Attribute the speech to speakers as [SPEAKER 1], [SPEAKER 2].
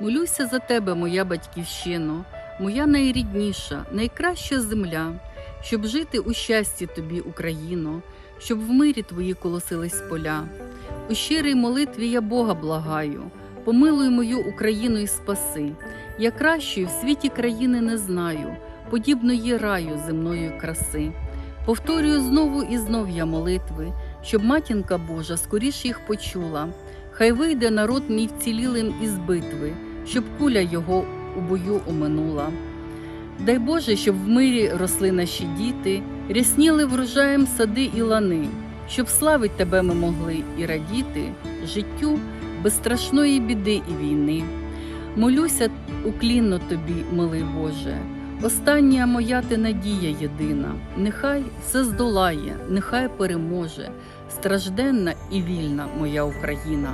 [SPEAKER 1] Молюся за тебе, моя батьківщино, моя найрідніша, найкраща земля, щоб жити у щасті тобі, Україно, щоб в мирі твої колосились поля. У щирій молитві я Бога благаю, помилуй мою Україну і спаси. Я кращої в світі країни не знаю, подібної раю земної краси. Повторюю знову і знов я молитви, щоб матінка Божа скоріш їх почула. Хай вийде народ мій вцілілим із битви, щоб куля його у бою оминула. Дай Боже, щоб в мирі росли наші діти, рясніли врожаєм сади і лани, щоб славить тебе ми могли і радіти життю без страшної біди і війни. Молюся уклінно тобі, милий Боже, остання моя ти надія єдина. Нехай все здолає, нехай переможе, стражденна і вільна моя Україна.